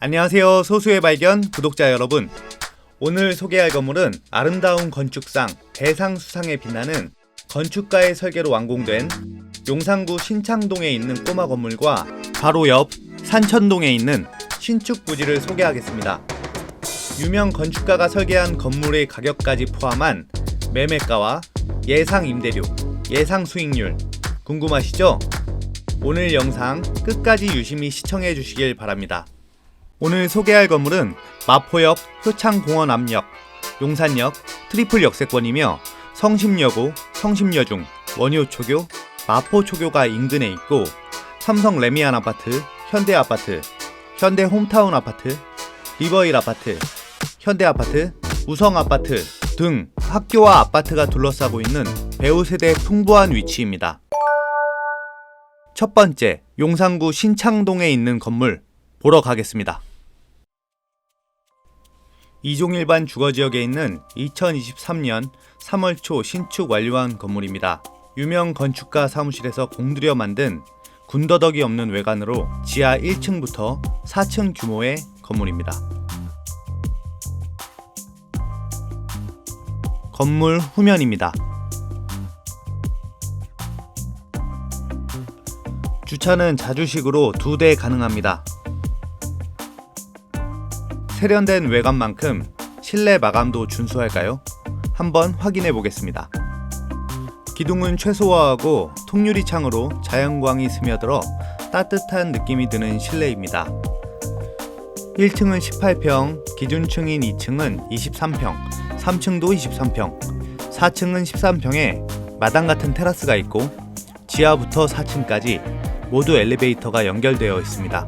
안녕하세요. 소수의 발견 구독자 여러분. 오늘 소개할 건물은 아름다운 건축상 대상 수상에 빛나는 건축가의 설계로 완공된 용산구 신창동에 있는 꼬마 건물과 바로 옆 산천동에 있는 신축 부지를 소개하겠습니다. 유명 건축가가 설계한 건물의 가격까지 포함한 매매가와 예상 임대료, 예상 수익률 궁금하시죠? 오늘 영상 끝까지 유심히 시청해 주시길 바랍니다. 오늘 소개할 건물은 마포역, 효창공원 앞역, 용산역, 트리플 역세권이며 성심여고, 성심여중, 원효초교, 마포초교가 인근에 있고 삼성 레미안 아파트, 현대 아파트, 현대 홈타운 아파트, 리버힐 아파트, 현대 아파트, 우성 아파트 등 학교와 아파트가 둘러싸고 있는 배우 세대 풍부한 위치입니다. 첫 번째, 용산구 신창동에 있는 건물 보러 가겠습니다. 이종일반 주거지역에 있는 2023년 3월 초 신축 완료한 건물입니다. 유명 건축가 사무실에서 공들여 만든 군더더기 없는 외관으로 지하 1층부터 4층 규모의 건물입니다. 건물 후면입니다. 주차는 자주식으로 두 대 가능합니다. 세련된 외관만큼 실내 마감도 준수할까요? 한번 확인해 보겠습니다. 기둥은 최소화하고 통유리 창으로 자연광이 스며들어 따뜻한 느낌이 드는 실내입니다. 1층은 18평, 기준층인 2층은 23평, 3층도 23평, 4층은 13평에 마당 같은 테라스가 있고 지하부터 4층까지 모두 엘리베이터가 연결되어 있습니다.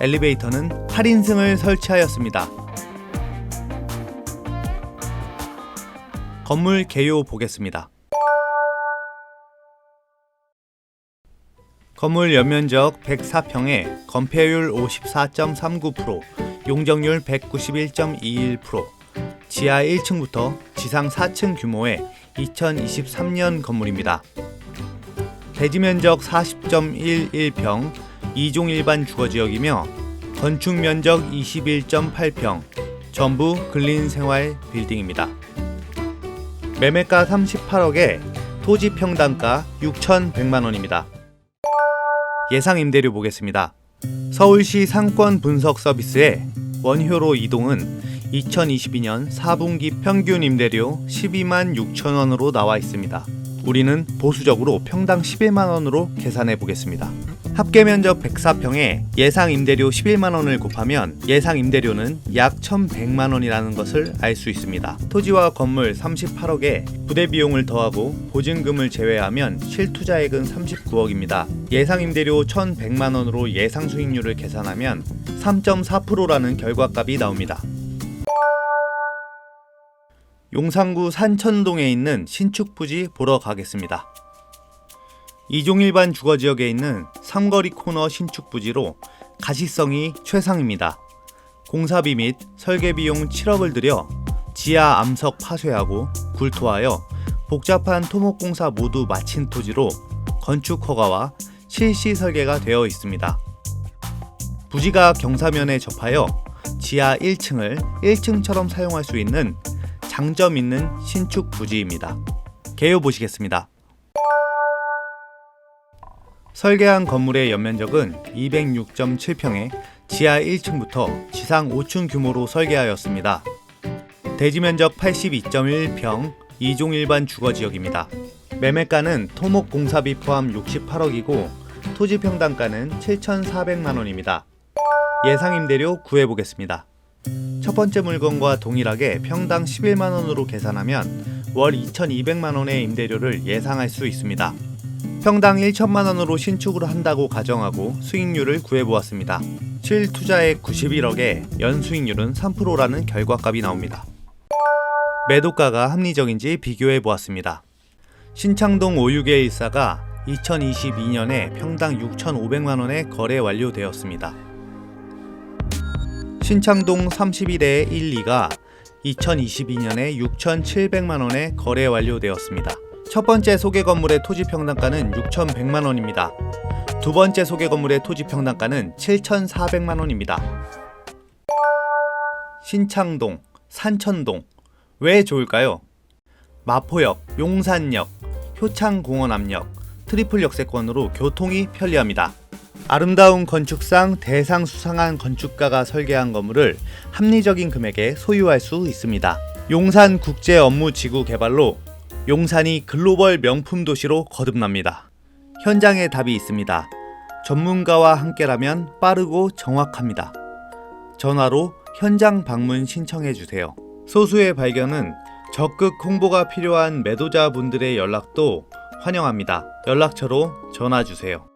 엘리베이터는 8인승을 설치하였습니다. 건물 개요 보겠습니다. 건물 연면적 104평에 건폐율 54.39%, 용적률 191.21%, 지하 1층부터 지상 4층 규모의 2023년 건물입니다. 대지 면적 40.11평, 2종 일반 주거지역이며 건축 면적 21.8평, 전부 근린 생활 빌딩입니다. 매매가 38억에 토지 평당가 6,100만 원입니다. 예상 임대료 보겠습니다. 서울시 상권 분석 서비스의 원효로 이동은 2022년 4분기 평균 임대료 12만 6천 원으로 나와 있습니다. 우리는 보수적으로 평당 11만 원으로 계산해 보겠습니다. 합계 면적 104평에 예상 임대료 11만 원을 곱하면 예상 임대료는 약 1,100만 원이라는 것을 알 수 있습니다. 토지와 건물 38억에 부대 비용을 더하고 보증금을 제외하면 실투자액은 39억입니다. 예상 임대료 1,100만 원으로 예상 수익률을 계산하면 3.4%라는 결과값이 나옵니다. 용산구 산천동에 있는 신축 부지 보러 가겠습니다. 이종일반 주거 지역에 있는 삼거리 코너 신축 부지로 가시성이 최상입니다. 공사비 및 설계 비용 7억을 들여 지하 암석 파쇄하고 굴토하여 복잡한 토목 공사 모두 마친 토지로 건축 허가와 실시 설계가 되어 있습니다. 부지가 경사면에 접하여 지하 1층을 1층처럼 사용할 수 있는 장점 있는 신축 부지입니다. 개요 보시겠습니다. 설계한 건물의 연면적은 206.7평에 지하 1층부터 지상 5층 규모로 설계하였습니다. 대지 면적 82.1평 2종 일반 주거 지역입니다. 매매가는 토목 공사비 포함 68억이고 토지 평당가는 7,400만 원입니다. 예상 임대료 구해 보겠습니다. 첫 번째 물건과 동일하게 평당 11만 원으로 계산하면 월 2,200만 원의 임대료를 예상할 수 있습니다. 평당 1천만 원으로 신축을 한다고 가정하고 수익률을 구해보았습니다. 실 투자액 91억에 연 수익률은 3%라는 결과값이 나옵니다. 매도가가 합리적인지 비교해 보았습니다. 신창동 561 일사가 2022년에 평당 6,500만 원에 거래 완료되었습니다. 신창동 31의 1, 2가 2022년에 6,700만 원에 거래 완료되었습니다. 첫 번째 소개 건물의 토지 평당가는 6,100만 원입니다. 두 번째 소개 건물의 토지 평당가는 7,400만 원입니다. 신창동, 산천동. 왜 좋을까요? 마포역, 용산역, 효창공원 앞역, 트리플 역세권으로 교통이 편리합니다. 아름다운 건축상 대상 수상한 건축가가 설계한 건물을 합리적인 금액에 소유할 수 있습니다. 용산 국제 업무 지구 개발로 용산이 글로벌 명품 도시로 거듭납니다. 현장에 답이 있습니다. 전문가와 함께라면 빠르고 정확합니다. 전화로 현장 방문 신청해 주세요. 소수의 발견은 적극 홍보가 필요한 매도자분들의 연락도 환영합니다. 연락처로 전화 주세요.